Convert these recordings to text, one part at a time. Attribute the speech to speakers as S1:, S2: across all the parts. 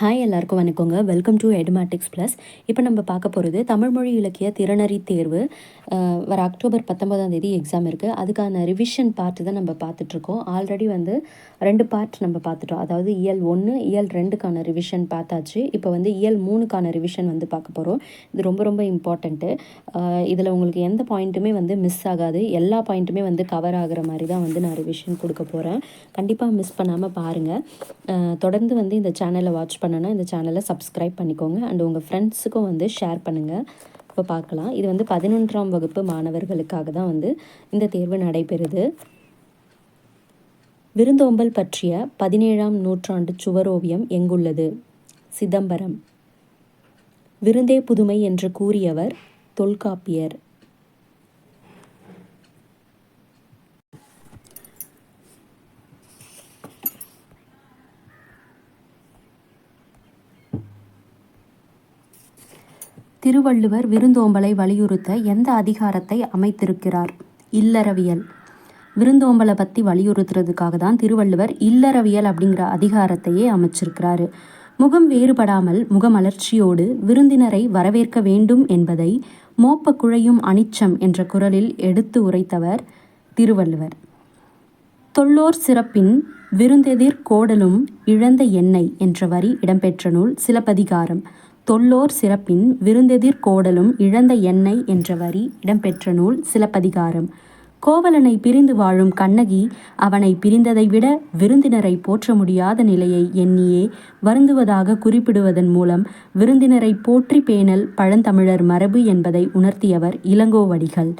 S1: Hi எல்லாருக்கும் வணக்கங்க. Welcome to Edumatics plus இப்போ நம்ம பார்க்க போகிறது தமிழ் மொழி இலக்கிய திறனறி தேர்வு. வர அக்டோபர் பத்தொன்பதாம் தேதி எக்ஸாம் இருக்குது அதுக்கான ரிவிஷன் பார்ட் தான் நம்ம பார்த்துட்ருக்கோம் ஆல்ரெடி வந்து ரெண்டு பார்ட் நம்ம பார்த்துட்டோம். அதாவது இயல் ஒன்று இயல் ரெண்டுக்கான ரிவிஷன் பார்த்தாச்சு. இப்போ வந்து இயல் மூணுக்கான ரிவிஷன் வந்து பார்க்க போகிறோம் இது ரொம்ப ரொம்ப இம்பார்ட்டண்ட்டு இதில் உங்களுக்கு எந்த பாயிண்ட்டுமே வந்து மிஸ் ஆகாது. எல்லா பாயிண்ட்டுமே வந்து கவர் ஆகுற மாதிரி தான் வந்து நான் ரிவிஷன் கொடுக்க போகிறேன் கண்டிப்பாக மிஸ் பண்ணாமல் பாருங்கள் தொடர்ந்து வந்து இந்த சேனலை வாட்ச் பண்ணனா இந்த சேனலை சப்ஸ்கிரைப் பண்ணிக்கோங்க. அண்ட் உங்கள் ஃப்ரெண்ட்ஸுக்கும் வந்து ஷேர் பண்ணுங்கள் இப்போ பார்க்கலாம். இது வந்து பதினொன்றாம் வகுப்பு மாணவர்களுக்காக தான் வந்து இந்த தேர்வு நடைபெறுது. விருந்தோம்பல் பற்றிய பதினேழாம் நூற்றாண்டு சுவரோவியம் எங்குள்ளது? சிதம்பரம். விருந்தே புதுமை என்று கூறியவர் தொல்காப்பியர். திருவள்ளுவர் விருந்தோம்பலை வலியுறுத்த எந்த அதிகாரத்தை அமைத்திருக்கிறார்? இல்லறவியல். விருந்தோம்பலை பற்றி வலியுறுத்துறதுக்காக தான் திருவள்ளுவர் இல்லறவியல் அப்படிங்கிற அதிகாரத்தையே அமைச்சிருக்கிறாரு. முகம் வேறுபடாமல் முகமலர்ச்சியோடு விருந்தினரை வரவேற்க வேண்டும் என்பதை மோப்ப குழையும் அனிச்சம் என்ற குரலில் எடுத்து உரைத்தவர் திருவள்ளுவர். தொல்லோர் சிறப்பின் விருந்தெதிர் கோடலும் இழந்த எண்ணெய் என்ற வரி இடம்பெற்ற நூல் சிலப்பதிகாரம். தொல்லோர் சிறப்பின் விருந்தெதிர் கோடலும் இழந்த எண்ணெய் என்ற வரி இடம்பெற்ற நூல் சிலப்பதிகாரம். கோவலனை பிரிந்து வாழும் கண்ணகி அவனை பிரிந்ததை விட விருந்தினரை போற்ற முடியாத நிலையை எண்ணியே வருந்துவதாக குறிப்பிடுவதன் மூலம் விருந்தினரை போற்றி பேணல் பழந்தமிழர் மரபு என்பதை உணர்த்தியவர் இளங்கோவடிகள்.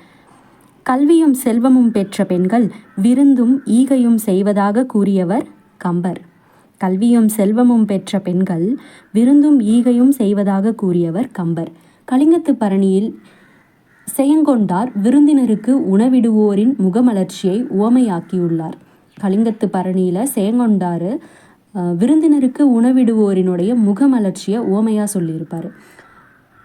S1: கல்வியும் செல்வமும் பெற்ற பெண்கள் விருந்தும் ஈகையும் செய்வதாக கூறியவர் கம்பர். கல்வியும் செல்வமும் பெற்ற பெண்கள் விருந்தும் ஈகையும் செய்வதாக கூறியவர் கம்பர். கலிங்கத்து பரணியில் செயங்கொண்டார் விருந்தினருக்கு உணவிடுவோரின் முகமலர்ச்சியை உவமையாக்கியுள்ளார். கலிங்கத்து பரணியில் செயங்கொண்டார் விருந்தினருக்கு உணவிடுவோரினுடைய முகமலர்ச்சியை உவமையாக சொல்லியிருப்பார்.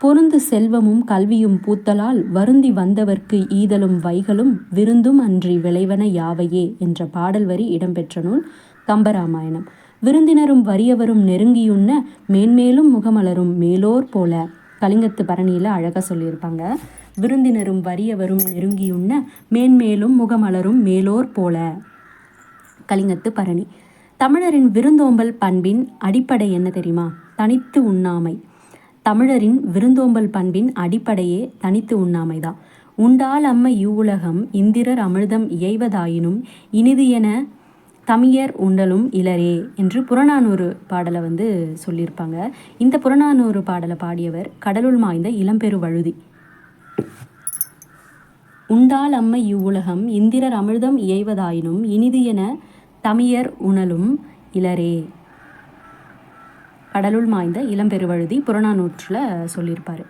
S1: பொருந்து செல்வமும் கல்வியும் பூத்தலால் வருந்தி வந்தவர்க்கு ஈதலும் வைகளும் விருந்தும் அன்றி விளைவன யாவையே என்ற பாடல் வரி இடம்பெற்ற நூல் கம்பராமாயணம். விருந்தினரும் வறியவரும் நெருங்கியுண்ண மேன்மேலும் முகமலரும் மேலோர் போல. கலிங்கத்து பரணியில் அழகாக சொல்லியிருப்பாங்க. விருந்தினரும் வறியவரும் நெருங்கியுண்ண மேன்மேலும் முகமலரும் மேலோர் போல. கலிங்கத்து பரணி. தமிழரின் விருந்தோம்பல் பண்பின் அடிப்படை என்ன தெரியுமா? தனித்து உண்ணாமை. தமிழரின் விருந்தோம்பல் பண்பின் அடிப்படையே தனித்து உண்ணாமை தான். உண்டால் அம்ம இவ்வுலகம் இந்திரர் அமிர்தம் இயைவதாயினும் இனிது என தமியர் உண்டலும் இளரே என்று புறநானூறு பாடலை வந்து சொல்லியிருப்பாங்க. இந்த புறநானூறு பாடலை பாடியவர் கடலுள் மாய்ந்த இளம்பெரு வழுதி. உண்டால் அம்மை இவ்வுலகம் இந்திரர் அமிர்தம் இயைவதாயினும் இனிது என தமியர் உணலும் இளரே கடலுள் மாய்ந்த இளம்பெருவழுதி புறநானூற்றில் சொல்லியிருப்பார்.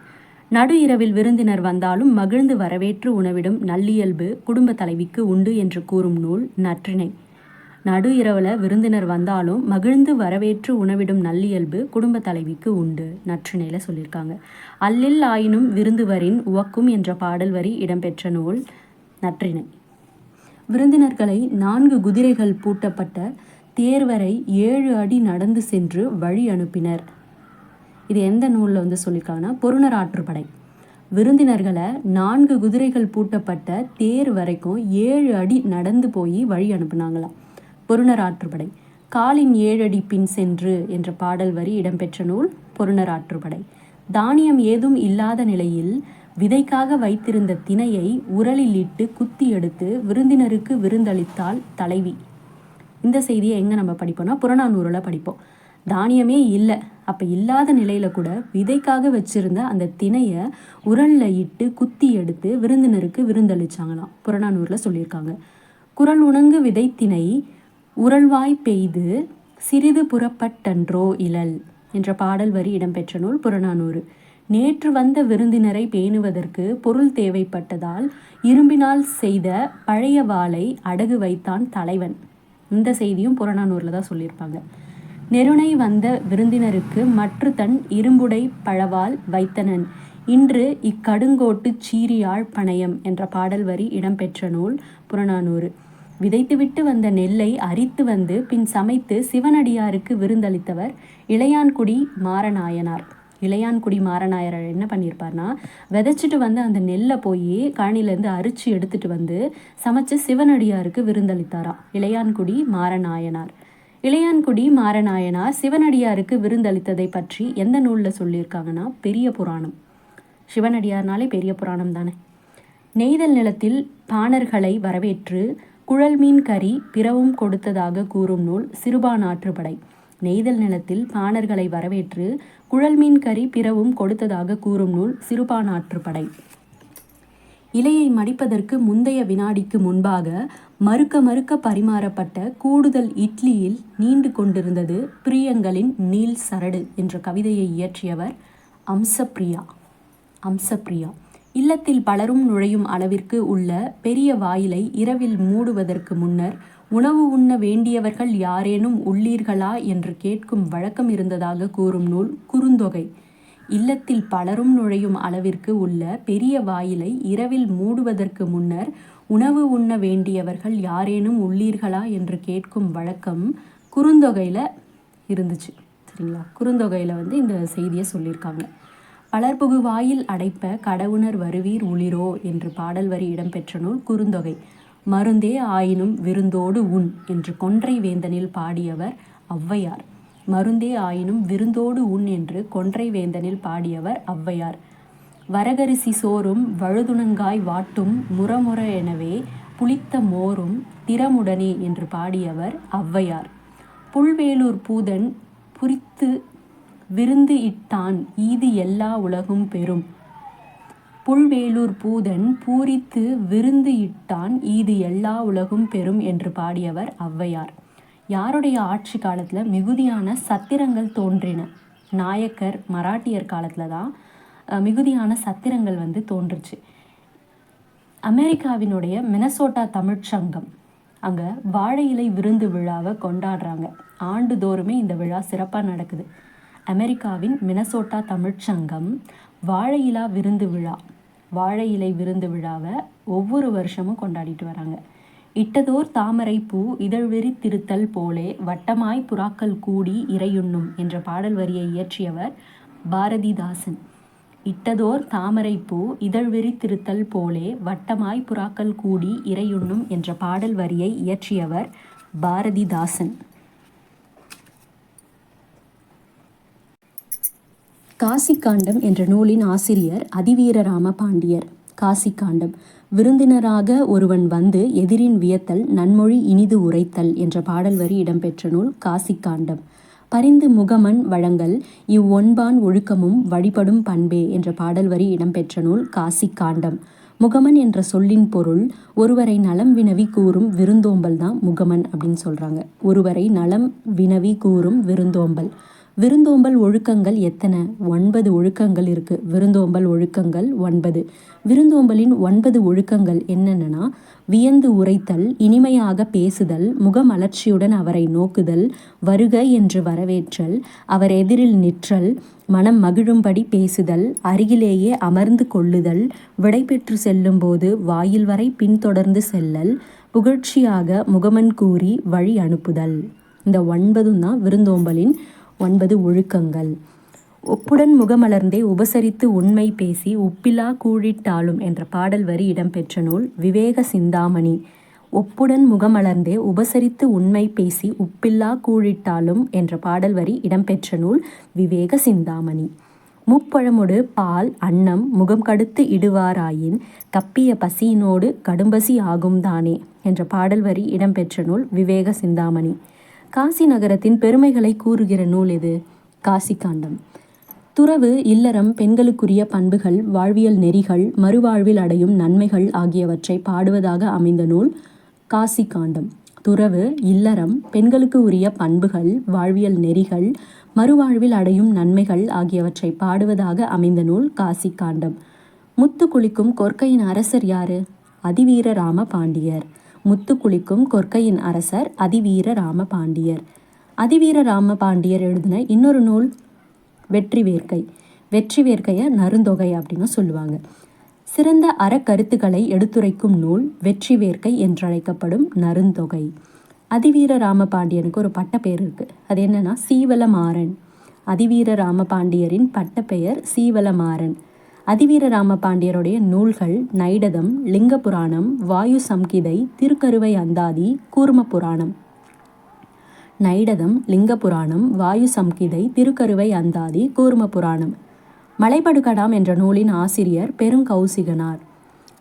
S1: நடு இரவில் விருந்தினர் வந்தாலும் மகிழ்ந்து வரவேற்று உணவிடும் நல்லியல்பு குடும்ப தலைவிக்கு உண்டு என்று கூறும் நூல் நற்றினை. நடு இரவில் விருந்தினர் வந்தாலும் மகிழ்ந்து வரவேற்று உணவிடும் நல்லியல்பு குடும்ப தலைவிக்கு உண்டு நற்றினையில் சொல்லியிருக்காங்க. அல்லில் ஆயினும் விருந்துவரின் உவக்கும் என்ற பாடல் வரி இடம்பெற்ற நூல் நற்றினை விருந்தினர்களை நான்கு குதிரைகள் பூட்டப்பட்ட தேர்வரை ஏழு அடி நடந்து சென்று வழி அனுப்பினர். இது எந்த நூலில் வந்து சொல்லியிருக்காங்கன்னா பொருணர் ஆற்றுப்படை. விருந்தினர்களை நான்கு குதிரைகள் பூட்டப்பட்ட தேர் வரைக்கும் ஏழு அடி நடந்து போய் வழி அனுப்புனாங்களாம். பொருணர் ஆற்றுப்படை காலின் ஏழடி பின் சென்று என்ற பாடல் வரி இடம்பெற்ற நூல் பொருணர் ஆற்றுப்படை தானியம் ஏதும் இல்லாத நிலையில் விதைக்காக வைத்திருந்த திணையை உரலில் இட்டு குத்தி எடுத்து விருந்தினருக்கு விருந்தளித்தாள் தலைவி. இந்த செய்தியை எங்கே நம்ம படிப்போம்னா புறநானூறில் படிப்போம். தானியமே இல்லை. அப்போ இல்லாத நிலையில் கூட விதைக்காக வச்சிருந்த அந்த திணையை உரலில் இட்டு குத்தி எடுத்து விருந்தினருக்கு விருந்தளிச்சாங்களாம். புறநானூரில் சொல்லியிருக்காங்க. குரல் உணங்கு விதைத்திணை உரல்வாய் பெய்து சிறிது புறப்பட்டன்றோ இழல் என்ற பாடல் வரி இடம்பெற்ற நூல் புறநானூறு. நேற்று வந்த விருந்தினரை பேணுவதற்கு பொருள் தேவைப்பட்டதால் இரும்பினால் செய்த பழைய வாளை அடகு வைத்தான் தலைவன். இந்த செய்தியும் புறநானூரில் தான் சொல்லியிருப்பாங்க. நெருணை வந்த விருந்தினருக்கு மற்ற தன் இரும்புடை பழவால் வைத்தனன். இன்று இக்கடுங்கோட்டு சீரியாழ் பணயம் என்ற பாடல் வரி இடம்பெற்ற நூல் புறநானூறு. விதைத்துவிட்டு வந்த நெல்லை அரித்து வந்து பின் சமைத்து சிவனடியாருக்கு விருந்தளித்தவர் இளையான்குடி மாரநாயனார். இளையான்குடி மாரநாயர் என்ன பண்ணியிருப்பார்னா விதைச்சிட்டு வந்து அந்த நெல்லை போய் கழனிலேருந்து அரிச்சு எடுத்துட்டு வந்து சமைச்சு சிவனடியாருக்கு விருந்தளித்தாராம் இளையான்குடி மாரநாயனார். இளையான்குடி மாரநாயனார் சிவனடியாருக்கு விருந்தளித்ததை பற்றி எந்த நூலில் சொல்லியிருக்காங்கன்னா பெரிய புராணம். சிவனடியார்னாலே பெரிய புராணம் தானே. நெய்தல் நிலத்தில் பாணர்களை வரவேற்று குழல் மீன் கறி பிறவும் கொடுத்ததாக கூறும் நூல் சிறுபான் ஆற்றுப்படை. நெய்தல் நிலத்தில் பாணர்களை வரவேற்று குழல் மீன் கறி பிறவும் கொடுத்ததாக கூறும் நூல் சிறுபான் ஆற்றுப்படை. இலையை மடிப்பதற்கு முந்தைய வினாடிக்கு முன்பாக மறுக்க மறுக்க பரிமாறப்பட்ட கூடுதல் இட்லியில் நீண்டு கொண்டிருந்தது பிரியங்களின் நீல் சரடு என்ற கவிதையை இயற்றியவர் அம்சப்ரியா அம்சப்ரியா இல்லத்தில் பலரும் நுழையும் அளவிற்கு உள்ள பெரிய வாயிலை இரவில் மூடுவதற்கு முன்னர் உணவு உண்ண வேண்டியவர்கள் யாரேனும் உள்ளீர்களா? என்று கேட்கும் வழக்கம் இருந்ததாக கூறும் நூல் குறுந்தொகை. இல்லத்தில் பலரும் நுழையும் அளவிற்கு உள்ள பெரிய வாயிலை இரவில் மூடுவதற்கு முன்னர் உணவு உண்ண வேண்டியவர்கள் யாரேனும் உள்ளீர்களா? என்று கேட்கும் வழக்கம் குறுந்தொகையில் இருந்துச்சு. சரிங்களா? குறுந்தொகையில் வந்து இந்த செய்தியை சொல்லியிருக்காங்க. வளர்புகு வாயில் அடைப்ப கடவுணர் வருவீர் உளிரோ என்று பாடல் வரி இடம்பெற்ற நூல் குறுந்தொகை. மருந்தே ஆயினும் விருந்தோடு உண் என்று கொன்றை வேந்தனில் பாடியவர் ஔவையார். மருந்தே ஆயினும் விருந்தோடு உண் என்று கொன்றை வேந்தனில் பாடியவர் ஔவையார். வரகரிசி சோறும் வழுதுணங்காய் வாட்டும் முறமுற எனவே புளித்த மோரும் திறமுடனே என்று பாடியவர் ஔவையார். புல்வேலூர் பூதன் புரித்து விருந்து இட்டான் ஈது எல்லா உலகும் பெறும். புல்வேலூர் பூதன் பூரித்து விருந்து இட்டான் ஈது எல்லா உலகும் பெறும் என்று பாடியவர் ஔவையார். யாருடைய ஆட்சி காலத்தில் மிகுதியான சத்திரங்கள் தோன்றின? நாயக்கர் மராட்டியர் காலத்தில் தான் மிகுதியான சத்திரங்கள் வந்து தோன்றுச்சு. அமெரிக்காவினுடைய மினசோட்டா தமிழ்ச்சங்கம் அங்கே வாழை இலை விருந்து விழாவை கொண்டாடுறாங்க. ஆண்டுதோறுமே இந்த விழா சிறப்பாக நடக்குது. அமெரிக்காவின் மினசோட்டா தமிழ்ச்சங்கம் வாழை இலா விருந்து விழா வாழை இலை விருந்து விழாவை ஒவ்வொரு வருஷமும் கொண்டாடிட்டு வராங்க. இட்டதோர் தாமரை பூ இதழ்வெறி திருத்தல் போலே வட்டமாய் புறாக்கள் கூடி இறையுண்ணும் என்ற பாடல் வரியை இயற்றியவர் பாரதிதாசன். இட்டதோர் தாமரை பூ இதழ்வெறி திருத்தல் போலே வட்டமாய் புறாக்கள் கூடி இறையுண்ணும் என்ற பாடல் வரியை இயற்றியவர் பாரதிதாசன். காசிக்காண்டம் என்ற நூலின் ஆசிரியர் அதிவீரராம பாண்டியர். காசிக்காண்டம். விருந்தினராக ஒருவன் வந்து எதிரின் வியத்தல் நன்மொழி இனிது உரைத்தல் என்ற பாடல் வரி இடம்பெற்ற நூல் காசிக்காண்டம். பரிந்து முகமன் வழங்கல் இவ்வொன்பான் ஒழுக்கமும் வழிபடும் பண்பே என்ற பாடல் வரி இடம்பெற்ற நூல் காசிக்காண்டம். முகமன் என்ற சொல்லின் பொருள் ஒருவரை நலம் வினவி கூறும் விருந்தோம்பல் தான் முகமன் அப்படின்னு சொல்கிறாங்க ஒருவரை நலம் வினவி கூறும் விருந்தோம்பல். விருந்தோம்பல் ஒழுக்கங்கள் எத்தனை? ஒன்பது ஒழுக்கங்கள் இருக்குது விருந்தோம்பல் ஒழுக்கங்கள் ஒன்பது. விருந்தோம்பலின் ஒன்பது ஒழுக்கங்கள் என்னென்னா வியந்து உரைத்தல் இனிமையாக பேசுதல் முகமலர்ச்சியுடன் அவரை நோக்குதல் வருக என்று வரவேற்றல் அவர் எதிரில் நிற்றல் மனம் மகிழும்படி பேசுதல் அருகிலேயே அமர்ந்து கொள்ளுதல் விடைபெற்று செல்லும்போது வாயில் வரை பின்தொடர்ந்து செல்லல் புகழ்ச்சியாக முகமன் கூறி வழி அனுப்புதல். இந்த ஒன்பதும் தான் விருந்தோம்பலின் ஒன்பது ஒழுக்கங்கள். ஒப்புடன் முகமலர்ந்தே உபசரித்து உண்மை பேசி உப்பிலா கூழிட்டாலும் என்ற பாடல் வரி இடம்பெற்ற நூல் விவேக சிந்தாமணி. ஒப்புடன் முகமலர்ந்தே உபசரித்து உண்மை பேசி உப்பில்லா கூழிட்டாலும் என்ற பாடல் வரி இடம்பெற்ற நூல் விவேக சிந்தாமணி. முப்பழமுடு பால் அன்னம் முகம் கடுத்து இடுவாராயின் கப்பிய பசியினோடு கடும்பசி ஆகும் தானே என்ற பாடல் வரி இடம்பெற்ற நூல் விவேக சிந்தாமணி. காசி நகரத்தின் பெருமைகளை கூறுகிற நூல் இது காசி காண்டம் துறவு இல்லறம் பெண்களுக்குரிய பண்புகள் வாழ்வியல் நெறிகள் மறுவாழ்வில் அடையும் நன்மைகள் ஆகியவற்றை பாடுவதாக அமைந்த நூல் காசிக்காண்டம் துறவு இல்லறம் பெண்களுக்கு உரிய பண்புகள் வாழ்வியல் நெறிகள் மறுவாழ்வில் அடையும் நன்மைகள் ஆகியவற்றை பாடுவதாக அமைந்த நூல் காசிக்காண்டம் முத்து குளிக்கும் கொற்கையின் அரசர் யாரு? அதிவீர ராம பாண்டியர். முத்து குளிக்கும் கொற்கையின் அரசர் அதிவீர ராம பாண்டியர் அதிவீர ராம பாண்டியர் எழுதின இன்னொரு நூல் வெற்றி வேர்க்கை. வெற்றி வேர்க்கையை நருந்தொகை அப்படின்னு சொல்லுவாங்க. சிறந்த அறக்கருத்துக்களை எடுத்துரைக்கும் நூல் வெற்றி வேர்க்கை என்றழைக்கப்படும் நருந்தொகை அதிவீர ராமபாண்டியனுக்கு ஒரு பட்டப்பெயர் இருக்குது அது என்னென்னா சீவலமாறன். அதிவீர ராமபாண்டியரின் பட்டப்பெயர் சீவலமாறன். அதிவீர ராமபாண்டியருடைய நூல்கள் நைடதம் லிங்க புராணம் வாயு சம்கிதை திருக்கருவை அந்தாதி கூர்ம புராணம் நைடதம் லிங்க புராணம் வாயு சம்கிதை திருக்கருவை அந்தாதி கூர்ம புராணம் மலைப்படுகடாம் என்ற நூலின் ஆசிரியர் பெருங்கௌசிகனார்.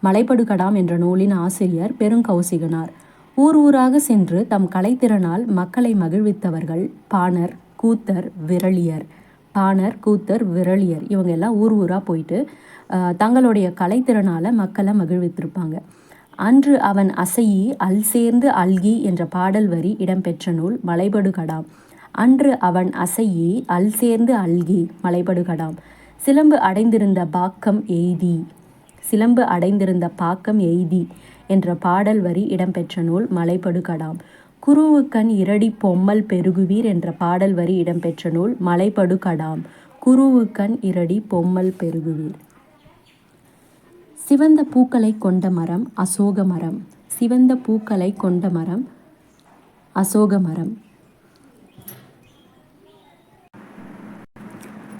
S1: மலைப்படுகடாம் என்ற நூலின் ஆசிரியர் பெருங்கௌசிகனார். ஊர் ஊராக சென்று தம் கலைத்திறனால் மக்களை மகிழ்வித்தவர்கள் பாணர் கூத்தர் விரலியர். பாணர் கூத்தர் விரலியர் இவங்க எல்லாம் ஊர் ஊராக போயிட்டு தங்களுடைய கலைத்திறனால் மக்களை மகிழ்வித்திருப்பாங்க. அன்று அவன் அசையி அல் சேர்ந்து அல்கி என்ற பாடல் வரி இடம்பெற்ற நூல் மலைபடுகடாம். அன்று அவன் அசையி அல் சேர்ந்து அல்கி மலைபடுகடாம். சிலம்பு அடைந்திருந்த பாக்கம் எய்தி சிலம்பு அடைந்திருந்த பாக்கம் எய்தி என்ற பாடல் வரி இடம்பெற்ற நூல் மலைபடுகடாம். குருவுக்கண் இரடி பொம்மல் பெருகுவீர் என்ற பாடல் வரி இடம்பெற்ற நூல் மலைப்படுகடாம். குருவுக்கண் இரடி பொம்மல் பெருகுவீர். சிவந்த பூக்களை கொண்ட மரம் அசோக மரம். சிவந்த பூக்களை கொண்ட மரம் அசோக மரம்.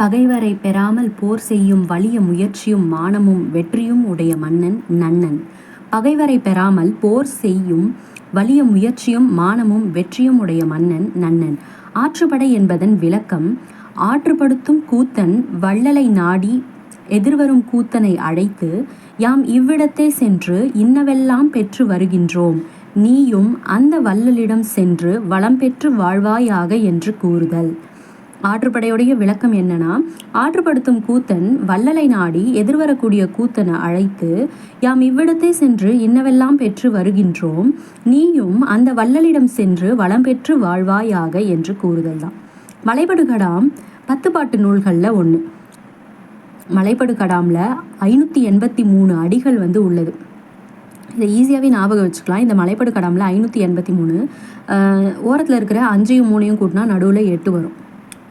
S1: பகைவரை பெறாமல் போர் செய்யும் வலிய முயற்சியும் மானமும் வெற்றியும் உடைய மன்னன் நன்னன். பகைவரை பெறாமல் போர் செய்யும் வலிய முயற்சியும் மானமும் வெற்றியும் உடைய மன்னன் நன்னன். ஆற்றுப்படை என்பதன் விளக்கம் ஆற்றுப்படுத்தும் கூத்தன் வள்ளலை நாடி எதிர்வரும் கூத்தனை அழைத்து யாம் இவ்விடத்தே சென்று இன்னவெல்லாம் பெற்று வருகின்றோம். நீயும் அந்த வள்ளலிடம் சென்று வளம் பெற்று வாழ்வாயாக என்று கூறுதல். ஆற்றுப்படையுடைய விளக்கம் என்னன்னா ஆற்றுப்படுத்தும் கூத்தன் வள்ளலை நாடி எதிர்வரக்கூடிய கூத்தனை அழைத்து யாம் இவ்விடத்தை சென்று இன்னவெல்லாம் பெற்று வருகின்றோம் நீயும் அந்த வள்ளலிடம் சென்று வளம் பெற்று வாழ்வாயாக என்று கூறுதல் தான் மலைபடுகடாம் பத்து பாட்டு நூல்களில் ஒன்று மலைபடுகடாமில் ஐநூற்றி எண்பத்தி மூணு அடிகள் வந்து உள்ளது. இதை ஈஸியாகவே ஞாபகம் வச்சுக்கலாம். இந்த மலைப்படு கடாமில் ஐநூற்றி எண்பத்தி மூணு ஓரத்தில் இருக்கிற அஞ்சையும் மூணையும் கூட்டினா நடுவில் எட்டு வரும்.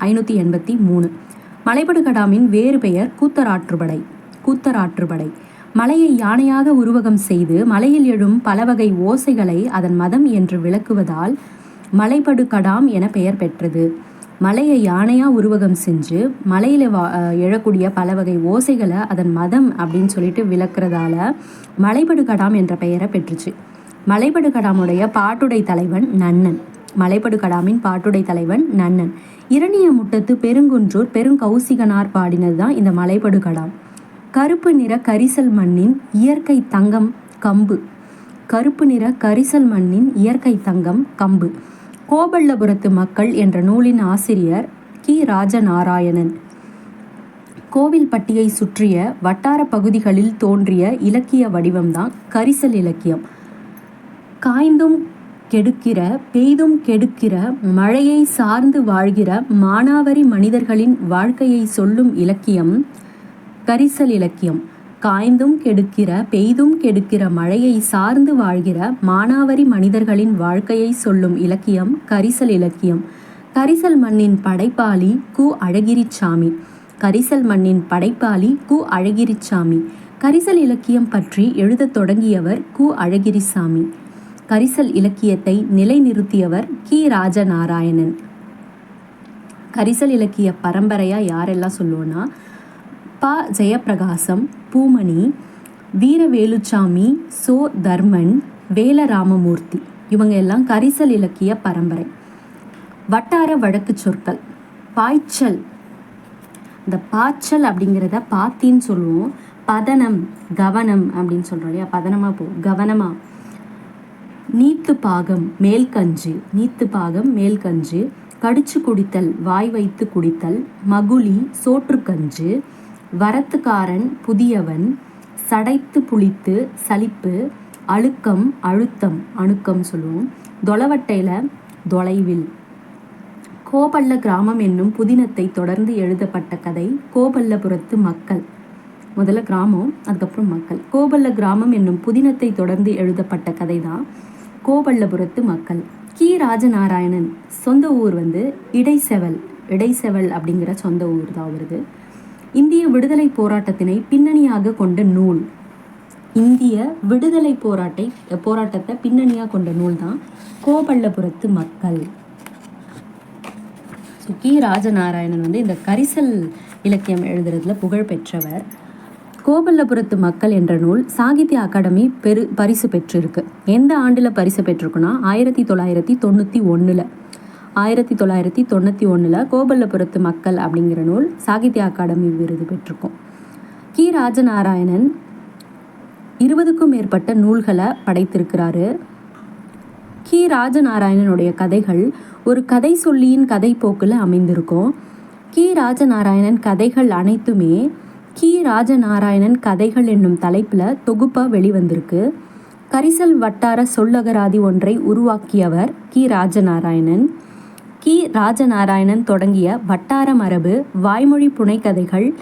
S1: ஐநூற்றி எண்பத்தி மூணு. மலைபடுகடாமின் வேறு பெயர் கூத்தராற்றுப்படை கூத்தராற்றுப்படை மலையை யானையாக உருவகம் செய்து மலையில் எழும் பல வகை ஓசைகளை அதன் மதம் என்று விளக்குவதால் மலைபடு கடாம் என பெயர் பெற்றது. மலையை யானையாக உருவகம் செஞ்சு மலையில் வா எழக்கூடிய பல வகை ஓசைகளை அதன் மதம் அப்படின்னு சொல்லிட்டு விளக்குறதால மலைபடு கடாம் என்ற பெயரை பெற்றுச்சு. மலைபடு கடாமுடைய பாட்டுடை தலைவன் நன்னன். மலைபடு கடாமின் பாட்டுடை தலைவன் நன்னன். இரணிய முட்டத்து பெருங்குன்றூர் பெருங்கௌசிகனார் பாடினது தான் இந்த மலைபடுகளம் கருப்பு நிற கரிசல் மண்ணின் இயற்கை தங்கம் கம்பு. கருப்பு நிற கரிசல் மண்ணின் இயற்கை தங்கம் கம்பு. கோபல்லபுரத்து மக்கள் என்ற நூலின் ஆசிரியர் கி. ராஜநாராயணன். கோவில்பட்டியை சுற்றிய வட்டார பகுதிகளில் தோன்றிய இலக்கிய வடிவம்தான் கரிசல் இலக்கியம். காய்ந்தும் கெடுக்கிற பெய்தும் கெடுக்கிற மழையை சார்ந்து வாழ்கிற மானாவரி மனிதர்களின் வாழ்க்கையை சொல்லும் இலக்கியம் கரிசல் இலக்கியம். காய்ந்தும் கெடுக்கிற பெய்தும் கெடுக்கிற மழையை சார்ந்து வாழ்கிற மானாவரி மனிதர்களின் வாழ்க்கையை சொல்லும் இலக்கியம் கரிசல் இலக்கியம். கரிசல் மண்ணின் படைப்பாளி கு. அழகிரிச்சாமி. கரிசல் மண்ணின் படைப்பாளி கு. அழகிரிச்சாமி. கரிசல் இலக்கியம் பற்றி எழுதத் தொடங்கியவர் கு. அழகிரிசாமி கரிசல் இலக்கியத்தை நிலைநிறுத்தியவர் கி. ராஜநாராயணன். கரிசல் இலக்கிய பரம்பரையாக யாரெல்லாம் சொல்லுவோன்னா ப. ஜெயப்பிரகாசம் பூமணி வீரவேலுச்சாமி சோ. தர்மன் வேலராமமூர்த்தி. இவங்க எல்லாம் கரிசல் இலக்கிய பரம்பரை. வட்டார வழக்கு சொற்கள். பாய்ச்சல். இந்த பாய்ச்சல் அப்படிங்கிறத பாத்தின்னு சொல்லுவோம். பதனம் கவனம் அப்படின்னு சொல்கிறோம் இல்லையா? பதனமாக போ கவனமாக நீத்து பாகம் மேல்கஞ்சு நீத்து பாகம் மேல்கஞ்சு கடிச்சு குடித்தல் வாய் வைத்து குடித்தல் மகுளி சோற்றுக்கஞ்சு வரத்துக்காரன் புதியவன் சடைத்து புளித்து சலிப்பு அழுக்கம் அழுத்தம் அணுக்கம் சொல்லுவோம். தொலைவட்டையில் தொலைவில். கோபல்ல கிராமம் என்னும் புதினத்தை தொடர்ந்து எழுதப்பட்ட கதை கோபல்லபுரத்து மக்கள். முதல்ல கிராமம் அதுக்கப்புறம் மக்கள். கோபல்ல கிராமம் என்னும் புதினத்தை தொடர்ந்து எழுதப்பட்ட கதை தான் கோபல்லபுரத்து மக்கள். கி. ராஜநாராயணன் சொந்த ஊர் வந்து இடைசெவல் இடைசெவல் அப்படிங்கிற சொந்த ஊர் தான் வருது இந்திய விடுதலை போராட்டத்தினை பின்னணியாக கொண்ட நூல். இந்திய விடுதலை போராட்டை போராட்டத்தை பின்னணியாக கொண்ட நூல் தான் கோபல்லபுரத்து மக்கள். ஸோ கி. ராஜநாராயணன் வந்து இந்த கரிசல் இலக்கியம் எழுதுறதுல புகழ் பெற்றவர். கோபல்லபுரத்து மக்கள் என்ற நூல் சாகித்ய அகாடமி பெரு பரிசு பெற்றிருக்கு. எந்த ஆண்டில் பரிசு பெற்றிருக்குன்னா ஆயிரத்தி தொள்ளாயிரத்தி தொண்ணூற்றி ஒன்றில் ஆயிரத்தி தொள்ளாயிரத்தி தொண்ணூற்றி ஒன்றில் கோபல்லபுரத்து மக்கள் அப்படிங்கிற நூல் சாகித்ய அகாடமி விருது பெற்றிருக்கும். கி. ராஜநாராயணன் இருபதுக்கும் மேற்பட்ட நூல்களை படைத்திருக்கிறாரு. கி. ராஜநாராயணனுடைய கதைகள் ஒரு கதை சொல்லியின் கதை போக்கில் அமைந்திருக்கும். கி. ராஜநாராயணன் கதைகள் அனைத்துமே கி. ராஜநாராயணன் கதைகள் என்னும் தலைப்பில் தொகுப்பாக வெளிவந்திருக்கு. கரிசல் வட்டார சொல்லகராதி ஒன்றை உருவாக்கியவர் கி. ராஜநாராயணன். கி. ராஜநாராயணன் தொடங்கிய வட்டார மரபு வாய்மொழி புனைக்கதைகள்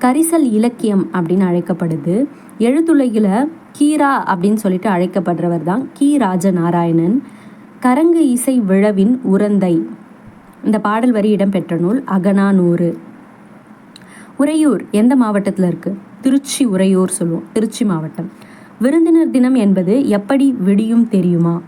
S1: கரிசல் இலக்கியம் அப்படின்னு அழைக்கப்படுது. எழுத்துலகில் கீரா அப்படின்னு சொல்லிட்டு அழைக்கப்படுறவர் தான் கி. ராஜநாராயணன். கரங்கு இசை விழவின் உரந்தை. இந்த பாடல் வரி இடம்பெற்ற நூல் அகனானூறு உறையூர் எந்த மாவட்டத்தில் இருக்குது திருச்சி உறையூர் சொல்லுவோம். திருச்சி மாவட்டம். விருந்தினர் தினம் என்பது எப்படி விடியும் தெரியுமா?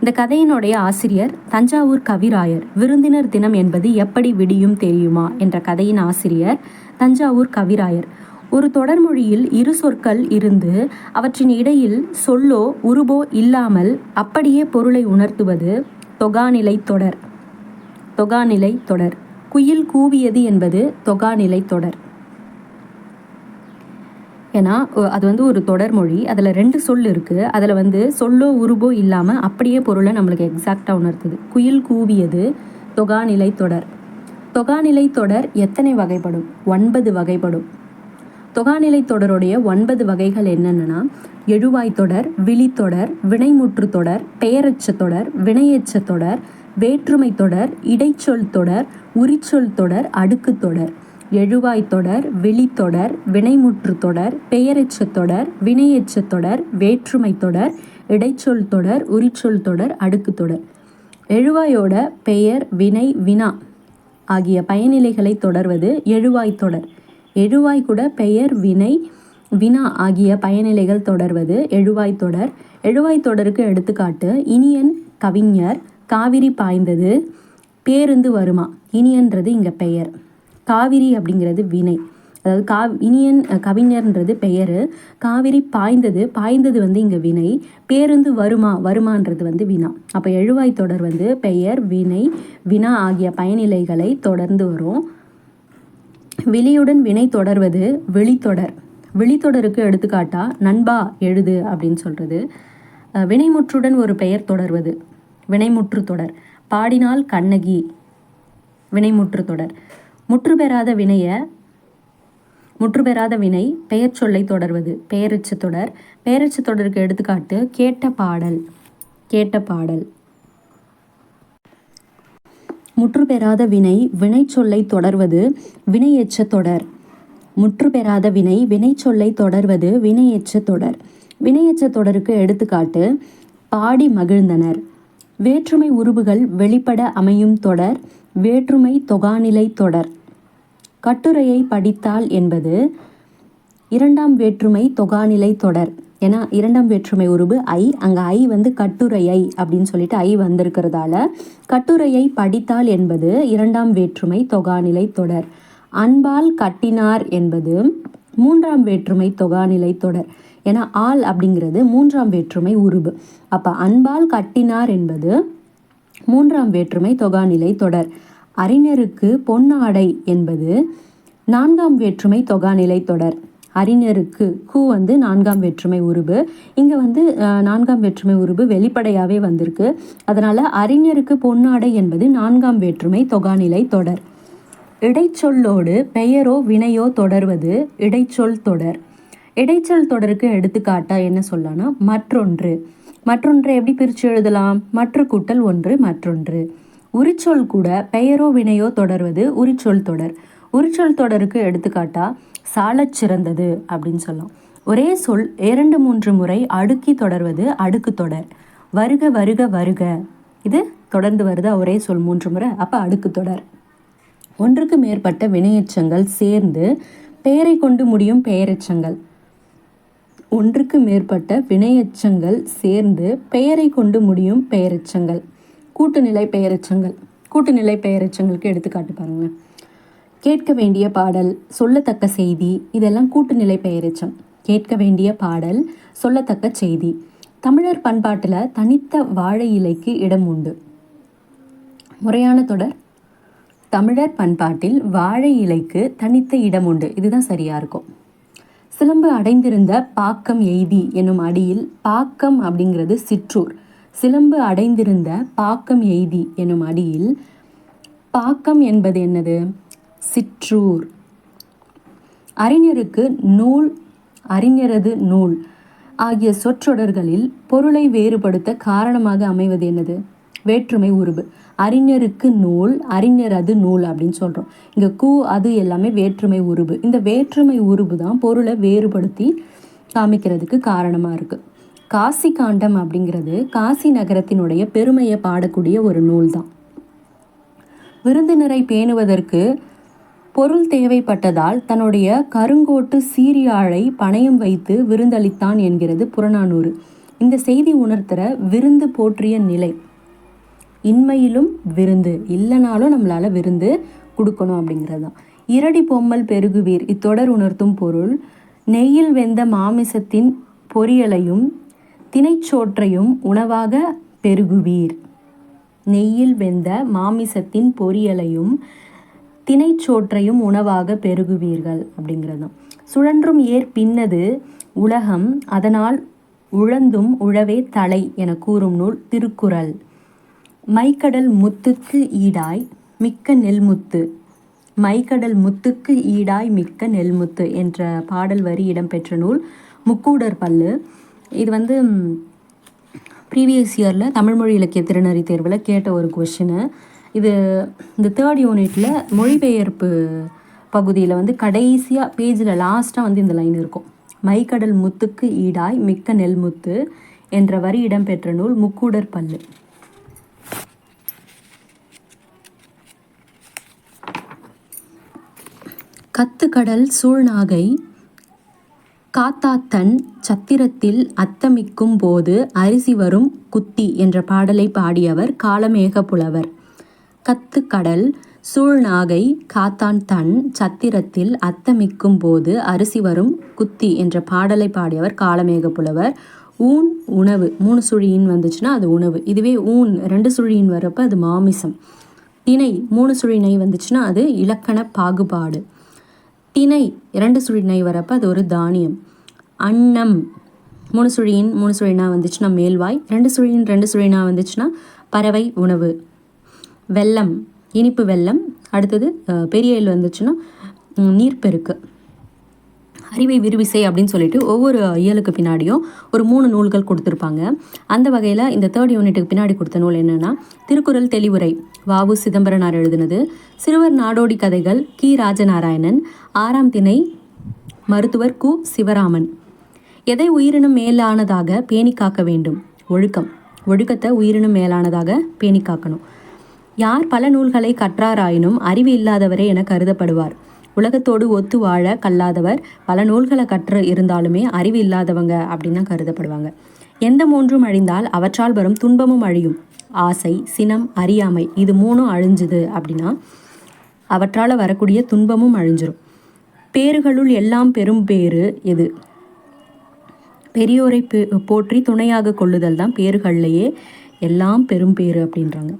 S1: இந்த கதையினுடைய ஆசிரியர் தஞ்சாவூர் கவிராயர். விருந்தினர் தினம் என்பது எப்படி விடியும் தெரியுமா? என்ற கதையின் ஆசிரியர் தஞ்சாவூர் கவிராயர். ஒரு தொடர்மொழியில் இரு சொற்கள் இருந்து அவற்றின் இடையில் சொல்லோ உருபோ இல்லாமல் அப்படியே பொருளை உணர்த்துவது தொகாநிலை தொடர். தொகாநிலை தொடர். குயில் கூவியது என்பது தொகாநிலை தொடர். ஏன்னா அது வந்து ஒரு தொடர்மொழி அதில் ரெண்டு சொல் இருக்குது அதில் வந்து சொல்லோ உருபோ இல்லாமல் அப்படியே பொருளை நம்மளுக்கு எக்ஸாக்டாக உணர்த்துது. குயில் கூவியது தொகாநிலை தொடர். தொகாநிலை தொடர் எத்தனை வகைப்படும்? ஒன்பது வகைப்படும். தொகாநிலை தொடருடைய ஒன்பது வகைகள் என்னென்னா எழுவாய் தொடர் விழித்தொடர் வினைமுற்று தொடர் பெயரச்ச தொடர் வினையச்ச தொடர் வேற்றுமை தொடர் இடைச்சொல் தொடர் உரிச்சொல் தொடர் அடுக்கு தொடர். எழுவாய் தொடர் வெளித்தொடர் வினைமுற்று தொடர் பெயரெச்ச தொடர் வினையெச்ச தொடர் வேற்றுமை தொடர் இடைச்சொல் தொடர் உரிச்சொல் தொடர் அடுக்கு தொடர். எழுவாயோட பெயர் வினை வினா ஆகிய பயனிலைகளை தொடர்வது எழுவாய் தொடர். எழுவாய் கூட பெயர் வினை வினா ஆகிய பயனிலைகள் தொடர்வது எழுவாய் தொடர். எழுவாய் தொடருக்கு எடுத்துக்காட்டு இனியன் கவிஞர் காவிரி பாய்ந்தது பேருந்து வருமா? இனியன்றது இங்கே பெயர். காவிரி அப்படிங்கிறது வினை. அதாவது கா இனியன் கவிஞர்ன்றது பெயர். காவிரி பாய்ந்தது பாய்ந்தது வந்து இங்கே வினை. பேருந்து வருமா? வருமான்றது வந்து வினா. அப்போ எழுவாய் தொடர் வந்து பெயர் வினை வினா ஆகிய பயனிலைகளை தொடர்ந்து வரும். வெளியுடன் வினை தொடர்வது வெளித்தொடர் வெளித்தொடருக்கு எடுத்துக்காட்டா நண்பா எழுது அப்படின்னு சொல்கிறது வினைமுற்றுடன் ஒரு பெயர் தொடர்வது. வினைமுற்று தொடர். பாடினால் கண்ணகி வினைமுற்று தொடர். முற்று பெறாத வினைய முற்று பெறாத வினை பெயர் சொல்லை தொடர்வது. பெயரச்சு தொடர். பெயரச்சு தொடருக்கு எடுத்துக்காட்டு கேட்ட பாடல். கேட்ட பாடல். முற்று பெறாத வினை வினை சொல்லை தொடர்வது வினையெச்ச தொடர். முற்று பெறாத வினை வினை சொல்லை தொடர்வது வினையெச்ச தொடர். வினையச்ச தொடருக்கு எடுத்துக்காட்டு பாடி மகிழ்ந்தனர். வேற்றுமை உருவுகள் வெளிப்பட அமையும் தொடர் வேற்றுமை தொகாநிலை தொடர். கட்டுரையை படித்தால் என்பது இரண்டாம் வேற்றுமை தொகாநிலை தொடர். ஏன்னா இரண்டாம் வேற்றுமை உருவு ஐ அங்கே ஐ வந்து கட்டுரையை அப்படின்னு சொல்லிட்டு ஐ வந்திருக்கிறதால கட்டுரையை படித்தால் என்பது இரண்டாம் வேற்றுமை தொகாநிலை தொடர். அன்பால் கட்டினார் என்பது மூன்றாம் வேற்றுமை தொகாநிலை தொடர். ஏன்னா ஆள் அப்படிங்கிறது மூன்றாம் வேற்றுமை உருவு அப்போ அன்பால் கட்டினார் என்பது மூன்றாம் வேற்றுமை தொகாநிலை தொடர். அறிஞருக்கு பொன்னாடை என்பது நான்காம் வேற்றுமை தொகாநிலை தொடர். அறிஞருக்கு கு வந்து நான்காம் வேற்றுமை உருவு இங்கே வந்து நான்காம் வேற்றுமை உருவு வெளிப்படையாகவே வந்திருக்கு. அதனால் அறிஞருக்கு பொன்னாடை என்பது நான்காம் வேற்றுமை தொகாநிலை தொடர். இடைச்சொல்லோடு பெயரோ வினையோ தொடர்வது இடைச்சொல் தொடர். இடைச்சொல் தொடருக்கு எடுத்துக்காட்டாக என்ன சொல்லலாம்னா மற்றொன்று. மற்றொன்றை எப்படி பிரித்து எழுதலாம்? மற்ற கூட்டல் ஒன்று மற்றொன்று. உரிச்சொல் கூட பெயரோ வினையோ தொடர்வது உரிச்சொல் தொடர். உரிச்சொல் தொடருக்கு எடுத்துக்காட்டா சாலச் சிறந்தது அப்படின்னு சொல்லலாம். ஒரே சொல் இரண்டு மூன்று முறை அடுக்கி தொடர்வது அடுக்கு தொடர். வருக வருக வருக. இது தொடர்ந்து வருதா? ஒரே சொல் மூன்று முறை அப்போ அடுக்கு தொடர். ஒன்றுக்கு மேற்பட்ட வினையச்சங்கள் சேர்ந்து பெயரை கொண்டு முடியும் பெயரெச்சங்கள். ஒன்றுக்கு மேற்பட்ட வினையெச்சங்கள் சேர்ந்து பெயரை கொண்டு முடியும் பெயரெச்சங்கள். கூட்டுநிலை பெயரெச்சங்கள். கூட்டுநிலை பெயரெச்சங்களுக்கு எடுத்துக்காட்டு பாருங்களேன். கேட்க வேண்டிய பாடல் சொல்லத்தக்க செய்தி இதெல்லாம் கூட்டுநிலை பெயரெச்சம். கேட்க வேண்டிய பாடல் சொல்லத்தக்க செய்தி. தமிழர் பண்பாட்டில் தனித்த வாழை இலைக்கு இடம் உண்டு. முறையான தொடர். தமிழர் பண்பாட்டில் வாழை இலைக்கு தனித்த இடம் உண்டு. இதுதான் சரியாக இருக்கும். சிலம்பு அடைந்திருந்த பாக்கம் எய்தி என்னும் அடியில் பாக்கம் அப்படிங்கிறது சிற்றூர். சிலம்பு அடைந்திருந்த பாக்கம் எய்தி என்னும் அடியில் பாக்கம் என்பது என்னது? சிற்றூர். அறிஞருக்கு நூல் அறிஞரது நூல் ஆகிய சொற்றொடர்களில் பொருளை வேறுபடுத்த காரணமாக அமைவது என்னது? வேற்றுமை உருபு. அறிஞருக்கு நூல் அறிஞர் அது நூல் அப்படின்னு சொல்கிறோம் இங்கே கூ அது எல்லாமே வேற்றுமை உருபு. இந்த வேற்றுமை உருபு தான் பொருளை வேறுபடுத்தி காமிக்கிறதுக்கு காரணமாக இருக்குது காசி காண்டம் அப்படிங்கிறது காசி நகரத்தினுடைய பெருமையை பாடக்கூடிய ஒரு நூல் தான். விருந்தினரை பேணுவதற்கு பொருள் தேவைப்பட்டதால் தன்னுடைய கருங்கோட்டு சீரியாழை பணயம் வைத்து விருந்தளித்தான் என்கிறது புறநானூறு. இந்த செய்தி உணர்த்துற விருந்து போற்றிய நிலை. இன்மையிலும் விருந்து இல்லைனாலும் நம்மளால் விருந்து கொடுக்கணும் அப்படிங்கிறது தான். இரடி பொம்மல் பெருகுவீர் இத்தொடர் உணர்த்தும் பொருள். நெய்யில் வெந்த மாமிசத்தின் பொரியலையும் தினைச்சோற்றையும் உணவாக பெருகுவீர். நெய்யில் வெந்த மாமிசத்தின் பொரியலையும் தினைச்சோற்றையும் உணவாக பெருகுவீர்கள் அப்படிங்கிறது தான். சுழன்றும் ஏர் பின்னது உலகம் அதனால் உழந்தும் உழவே தலை என கூறும் நூல் திருக்குறள். மைக்கடல் முத்துக்கு ஈடாய் மிக்க நெல்முத்து. மைக்கடல் முத்துக்கு ஈடாய் மிக்க நெல்முத்து என்ற பாடல் வரி இடம்பெற்ற நூல் முக்கூடர் பல்லு. இது வந்து ப்ரீவியஸ் இயரில் தமிழ்மொழி இலக்கிய திறனறி தேர்வில் கேட்ட ஒரு கொஷினு இது இந்த தேர்ட் யூனிட்டில் மொழிபெயர்ப்பு பகுதியில் வந்து கடைசியாக பேஜில் லாஸ்ட்டாக வந்து இந்த லைன் இருக்கும். மைக்கடல் முத்துக்கு ஈடாய் மிக்க நெல்முத்து என்ற வரி இடம்பெற்ற நூல் முக்கூடர் பல்லு. கத்துக்கடல் சூழ்நாகை காத்தாத்தன் சத்திரத்தில் அத்தமிக்கும் போது அரிசி வரும் குத்தி என்ற பாடலை பாடியவர் காலமேக புலவர். கத்துக்கடல் சூழ்நாகை காத்தான் தன் சத்திரத்தில் அத்தமிக்கும் போது அரிசி வரும் குத்தி என்ற பாடலை பாடியவர் காலமேக புலவர். ஊன் உணவு மூணு சுழியின் வந்துச்சுன்னா அது உணவு. இதுவே ஊன் ரெண்டு சுழியின் வரப்போ அது மாமிசம். திணை மூணு சுழினை வந்துச்சுன்னா அது இலக்கண பாகுபாடு. திணை இரண்டு சுழினை வரப்போ அது ஒரு தானியம். அன்னம் மூணு சுழியின் மூணு சுழினா வந்துச்சுன்னா மேல்வாய் ரெண்டு சுழியின் ரெண்டு சுழினா வந்துச்சுன்னா பறவை உணவு. வெள்ளம் இனிப்பு வெள்ளம் அடுத்தது பெரிய எல் வந்துச்சுன்னா நீர்ப்பெருக்கு. அறிவை விரிவிசை அப்படின்னு சொல்லிட்டு ஒவ்வொரு இயலுக்கு பின்னாடியும் ஒரு மூணு நூல்கள் கொடுத்துருப்பாங்க. அந்த வகையில் இந்த தேர்ட் யூனிட்டுக்கு பின்னாடி கொடுத்த நூல் என்னென்னா திருக்குறள் தெளிவுரை வாவு சிதம்பரனார் எழுதினது. சிறுவர் நாடோடி கதைகள் கி. ராஜநாராயணன். ஆறாம் திணை மருத்துவர் கு. சிவராமன். எதை உயிரினும் மேலானதாக பேணி காக்க வேண்டும்? ஒழுக்கம். ஒழுக்கத்தை உயிரினும் மேலானதாக பேணி காக்கணும். யார் பல நூல்களை கற்றாராயினும் அறிவு இல்லாதவரே என கருதப்படுவார். உலகத்தோடு ஒத்து வாழ கல்லாதவர் பல நூல்களை கற்று இருந்தாலுமே அறிவு இல்லாதவங்க அப்படின்னு தான் கருதப்படுவாங்க. எந்த மூன்றும் அழிந்தால் அவற்றால் வரும் துன்பமும் அழியும். ஆசை சினம் அறியாமை இது மூணும் அழிஞ்சுது அப்படின்னா அவற்றால் வரக்கூடிய துன்பமும் அழிஞ்சிரும். பேறுகளுள் எல்லாம் பெரும் பேறு எது? பெரியோரை போற்றி துணையாக கொள்ளுதல் தான் பேறுகள்லையே எல்லாம் பெரும் பேறு அப்படின்றாங்க.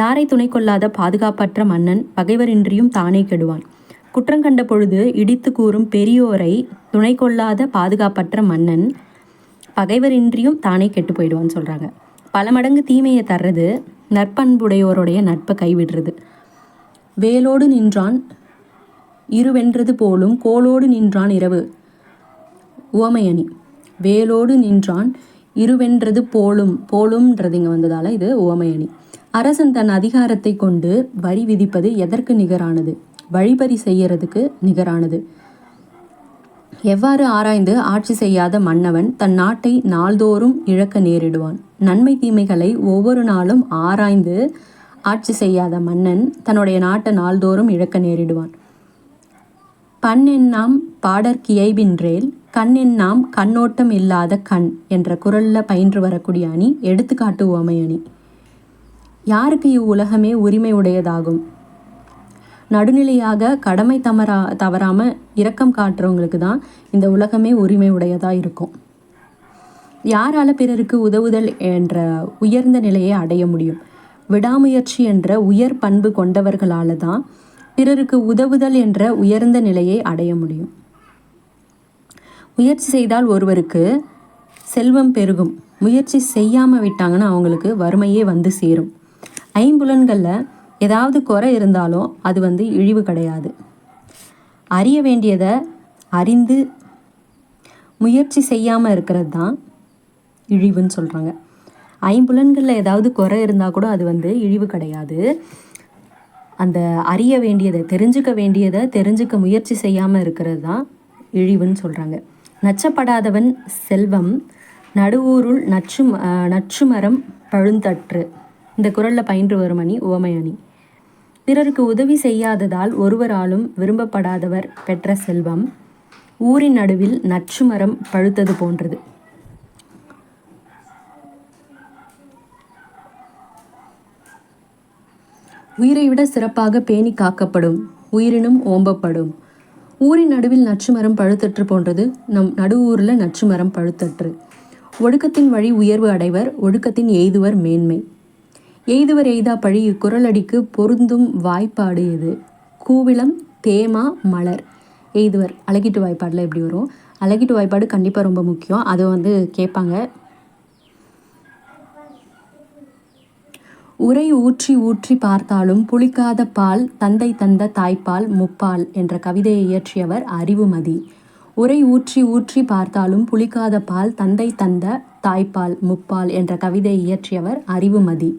S1: யாரை துணை கொள்ளாத பாதுகாப்பற்ற மன்னன் பகைவரின்றியும் தானே கெடுவான். குற்றங்கண்ட பொழுது இடித்து கூறும் பெரியோரை துணை கொள்ளாத பாதுகாப்பற்ற மன்னன் பகைவரின்றியும் தானே கெட்டு போயிடுவான்னு சொல்கிறாங்க பல மடங்கு தீமையை தர்றது நற்பண்புடையோருடைய நட்பை கைவிடுறது. வேலோடு நின்றான் இருவென்றது போலும் கோலோடு நின்றான் இரவு உவமையணி. வேலோடு நின்றான் இருவென்றது போலும் போலும்ன்றது இங்கே வந்ததால் இது உவமையணி. அரசன் தன் அதிகாரத்தை கொண்டு வரி விதிப்பது எதற்கு நிகரானது? வழிபறி செய்யறதுக்கு நிகரானது. எவ்வாறு ஆராய்ந்து ஆட்சி செய்யாத மன்னவன் தன் நாட்டை நாள்தோறும் இழக்க நேரிடுவான். நன்மை தீமைகளை ஒவ்வொரு நாளும் ஆராய்ந்து ஆட்சி செய்யாத மன்னன் தன்னுடைய நாட்டை நாள்தோறும் இழக்க நேரிடுவான். பன்னெண்ணாம் பாடற்கியைபின்றேல் கண்ணின் நாம் கண்ணோட்டம் இல்லாத கண் என்ற குரலில் பயின்று வரக்கூடிய அணி எடுத்துக்காட்டு உவமை அணி. யாருக்கு இவ்வுலகமே உரிமை உடையதாகும்? நடுநிலையாக கடமை தவறா தவறாமல் இரக்கம் காட்டுறவங்களுக்கு தான் இந்த உலகமே உரிமை உடையதாக இருக்கும். யாரால் பிறருக்கு உதவுதல் என்ற உயர்ந்த நிலையை அடைய முடியும்? விடாமுயற்சி என்ற உயர் பண்பு கொண்டவர்களால் தான் பிறருக்கு உதவுதல் என்ற உயர்ந்த நிலையை அடைய முடியும். முயற்சி செய்தால் ஒருவருக்கு செல்வம் பெருகும். முயற்சி செய்யாமல் விட்டாங்கன்னா அவங்களுக்கு வறுமையே வந்து சேரும். ஐம்புலன்களில் ஏதாவது குறை இருந்தாலும் அது வந்து இழிவு கிடையாது. அறிய வேண்டியதை அறிந்து முயற்சி செய்யாமல் இருக்கிறது தான் இழிவுன்னு சொல்கிறாங்க ஐம்புலன்களில் ஏதாவது குறை இருந்தால் கூட அது வந்து இழிவு கிடையாது. அந்த அறிய வேண்டியதை தெரிஞ்சுக்க வேண்டியதை தெரிஞ்சுக்க முயற்சி செய்யாமல் இருக்கிறது தான் இழிவுன்னு சொல்கிறாங்க நச்சப்படாதவன் செல்வம் நடுவூருள் நச்சு நச்சுமரம் பழுந்தற்று. இந்த குரலில் பயின்று வரும் அணி உவமையணி பிறருக்கு உதவி செய்யாததால் ஒருவராலும் விரும்பப்படாதவர் பெற்ற செல்வம். ஊரின் நடுவில் நச்சு மரம் பழுத்தது போன்றது. உயிரை விட சிறப்பாக பேணி காக்கப்படும். உயிரினும் ஓம்பப்படும். ஊரின் நடுவில் நச்சு மரம் பழுத்தற்று போன்றது. நம் நடு ஊரில் நச்சு மரம் பழுத்தற்று. ஒழுக்கத்தின் வழி உயர்வு அடைவர். ஒழுக்கத்தின் எய்துவர் மேன்மை. எய்துவர் எய்தா பழி இக்குரலடிக்கு பொருந்தும் வாய்ப்பாடு இது கூவிளம் தேமா மலர். எய்துவர். அழகிட்டு வாய்ப்பாடில் எப்படி வரும். அழகிட்டு வாய்ப்பாடு கண்டிப்பாக ரொம்ப முக்கியம். அதை வந்து கேட்பாங்க. உரை ஊற்றி ஊற்றி பார்த்தாலும் புளிக்காத பால் தந்தை தந்த தாய்ப்பால் முப்பால் என்ற கவிதையை இயற்றியவர் அறிவுமதி. உரை ஊற்றி ஊற்றி பார்த்தாலும் புளிக்காத பால் தந்தை தந்த தாய்ப்பால் முப்பால் என்ற கவிதையை இயற்றியவர் அறிவுமதி.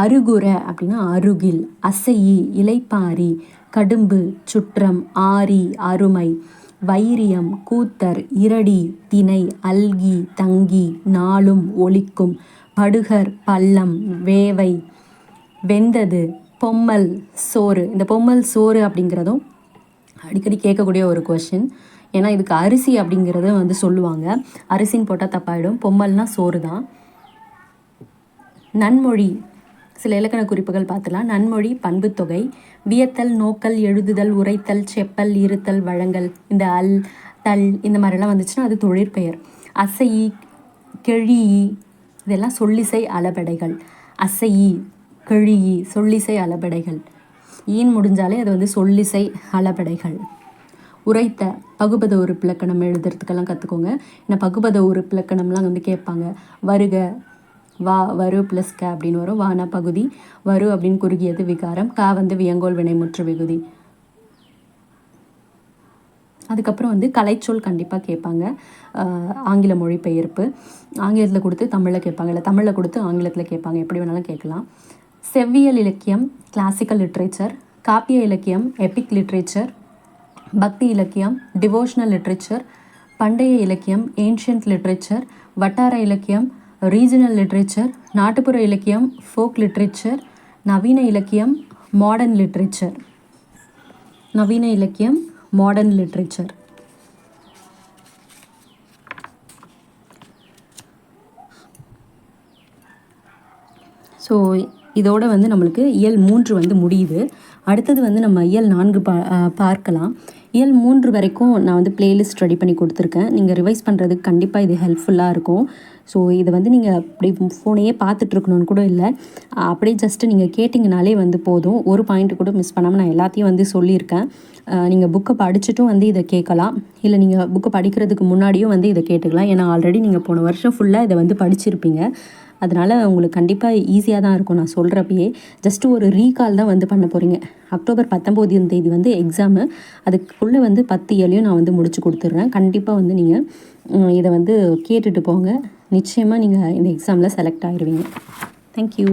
S1: அருகுர அப்படின்னா அருகில் அசையி இலைப்பாரி கடும்பு சுற்றம் ஆரி அருமை வைரியம் கூத்தர் இரடி திணை அல்கி தங்கி நாளும் ஒலிக்கும் படுகர் பள்ளம் வேவை வெந்தது பொம்மல் சோறு. இந்த பொம்மல் சோறு அப்படிங்கிறதும் அடிக்கடி கேட்கக்கூடிய ஒரு கொஷின் ஏன்னா இதுக்கு அரிசி அப்படிங்கிறத வந்து சொல்லுவாங்க. அரிசின்னு போட்டால் தப்பாயிடும். பொம்மல்னால் சோறு தான் நன்மொழி சில இலக்கண குறிப்புகள் பார்த்துலாம் நன்மொழி பண்புத்தொகை வியத்தல் நோக்கல் எழுதுதல் உரைத்தல் செப்பல் இருத்தல் வழங்கல் இந்த அல் தல் இந்த மாதிரிலாம் வந்துச்சுன்னா அது தொழிற்பெயர். அசையி கெழி இதெல்லாம் சொல்லிசை அளபடைகள். அசையி கெழியி சொல்லிசை அளபடைகள். ஈன் முடிஞ்சாலே அது வந்து சொல்லிசை அளபடைகள். உரைத்த பகுபத உறுப்பிலக்கணம் எழுதுறதுக்கெல்லாம் கற்றுக்கோங்க ஏன்னா பகுபத உறுப்பிலக்கணம்லாம் வந்து கேட்பாங்க. வருக வா வரு ப்ளஸ் க அப்படின்னு வரும். வானா பகுதி வரு அப்படின்னு குறுகியது விகாரம். கா வந்து வியங்கோல் வினைமுற்று விகுதி. அதுக்கப்புறம் வந்து கலைச்சொல் கண்டிப்பாக கேட்பாங்க. ஆங்கில மொழிபெயர்ப்பு ஆங்கிலத்தில் கொடுத்து தமிழில் கேட்பாங்க. இல்லை தமிழில் கொடுத்து ஆங்கிலத்தில் கேட்பாங்க. எப்படி வேணாலும் கேட்கலாம். செவ்வியல் இலக்கியம் கிளாசிக்கல் லிட்ரேச்சர் காப்பிய இலக்கியம் எபிக் லிட்ரேச்சர் பக்தி இலக்கியம் டிவோஷனல் லிட்ரேச்சர் பண்டைய இலக்கியம் ஏன்ஷியன்ட் லிட்ரேச்சர் வட்டார இலக்கியம் ரீஜனல் லிட்ரேச்சர் நாட்டுப்புற இலக்கியம் ஃபோக் லிட்ரேச்சர் நவீன இலக்கியம் மாடர்ன் லிட்ரேச்சர் நவீன இலக்கியம் மாடர்ன் லிட்ரேச்சர் ஸோ இதோட வந்து நம்மளுக்கு இயல் மூன்று வந்து முடியுது. அடுத்தது வந்து நம்ம இயல் நான்கு பா பார்க்கலாம். இயல் மூன்று வரைக்கும் நான் வந்து பிளேலிஸ்ட் ரெடி பண்ணி கொடுத்துருக்கேன். நீங்கள் ரிவைஸ் பண்ணுறதுக்கு கண்டிப்பாக இது ஹெல்ப்ஃபுல்லாக இருக்கும். ஸோ இதை வந்து நீங்கள் அப்படி ஃபோனையே பார்த்துட்ருக்கணும்னு கூட இல்லை. அப்படியே ஜஸ்ட்டு நீங்கள் கேட்டிங்கனாலே வந்து போதும். ஒரு பாயிண்ட் கூட மிஸ் பண்ணாமல் நான் எல்லாத்தையும் வந்து சொல்லியிருக்கேன். நீங்கள் புக்கை படிச்சுட்டும் வந்து இதை கேட்கலாம். இல்லை நீங்கள் புக்கை படிக்கிறதுக்கு முன்னாடியும் வந்து இதை கேட்டுக்கலாம். ஏன்னா ஆல்ரெடி நீங்கள் போன வருஷம் ஃபுல்லாக இதை வந்து படிச்சிருப்பீங்க. அதனால் உங்களுக்கு கண்டிப்பாக ஈஸியாக தான் இருக்கும். நான் சொல்கிறப்பயே ஜஸ்ட்டு ஒரு ரீகால் தான் வந்து பண்ண போகிறீங்க அக்டோபர் பத்தொம்போதாம் தேதி வந்து எக்ஸாமு அதுக்குள்ளே வந்து பத்து ஏழையும் நான் வந்து முடிச்சு கொடுத்துட்றேன். கண்டிப்பாக வந்து நீங்கள் இதை வந்து கேட்டுட்டு போங்க. நிச்சயமாக நீங்கள் இந்த எக்ஸாமில் செலக்ட் ஆகிடுவீங்க தேங்க்யூ